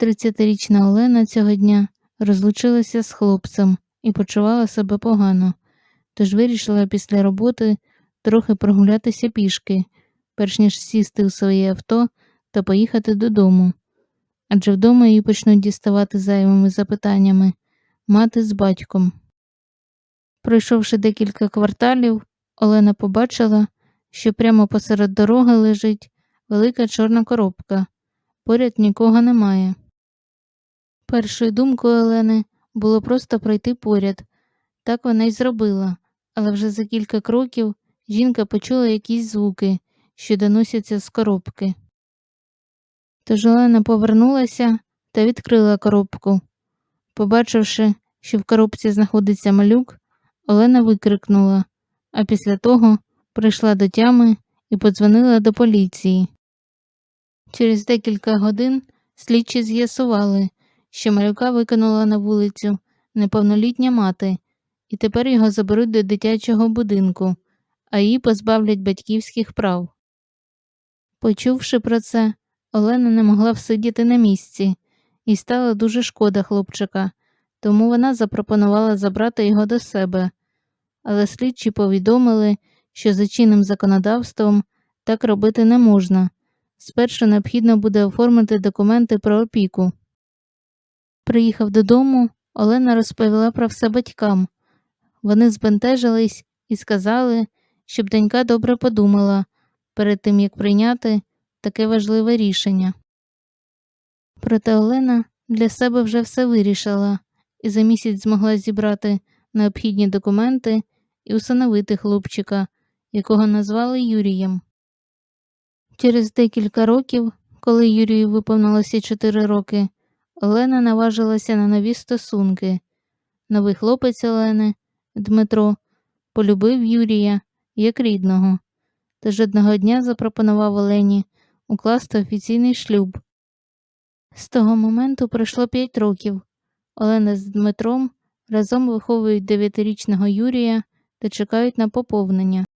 30-річна Олена цього дня розлучилася з хлопцем і почувала себе погано, тож вирішила після роботи трохи прогулятися пішки, перш ніж сісти у своє авто та поїхати додому. Адже вдома її почнуть діставати зайвими запитаннями мати з батьком. Пройшовши декілька кварталів, Олена побачила, що прямо посеред дороги лежить велика чорна коробка. Поряд нікого немає. Першою думкою Олени було просто пройти поряд. Так вона й зробила, але вже за кілька кроків жінка почула якісь звуки, що доносяться з коробки. Тож Олена повернулася та відкрила коробку. Побачивши, що в коробці знаходиться малюк, Олена викрикнула, а після того прийшла до тями і подзвонила до поліції. Через декілька годин слідчі з'ясували, що малюка викинула на вулицю неповнолітня мати, і тепер його заберуть до дитячого будинку, а її позбавлять батьківських прав. Почувши про це, Олена не могла всидіти на місці, і стало дуже шкода хлопчика, тому вона запропонувала забрати його до себе. Але слідчі повідомили, що за чинним законодавством так робити не можна. Спершу необхідно буде оформити документи про опіку. Приїхав додому, Олена розповіла про все батькам. Вони збентежились і сказали, щоб донька добре подумала перед тим, як прийняти таке важливе рішення. Проте Олена для себе вже все вирішила і за місяць змогла зібрати необхідні документи і усиновити хлопчика, якого назвали Юрієм. Через декілька років, коли Юрію виповнилося 4 роки, Олена наважилася на нові стосунки. Новий хлопець Олени, Дмитро, полюбив Юрія як рідного, тож одного дня запропонував Олені укласти офіційний шлюб. З того моменту пройшло 5 років. Олена з Дмитром разом виховують дев'ятирічного Юрія та чекають на поповнення.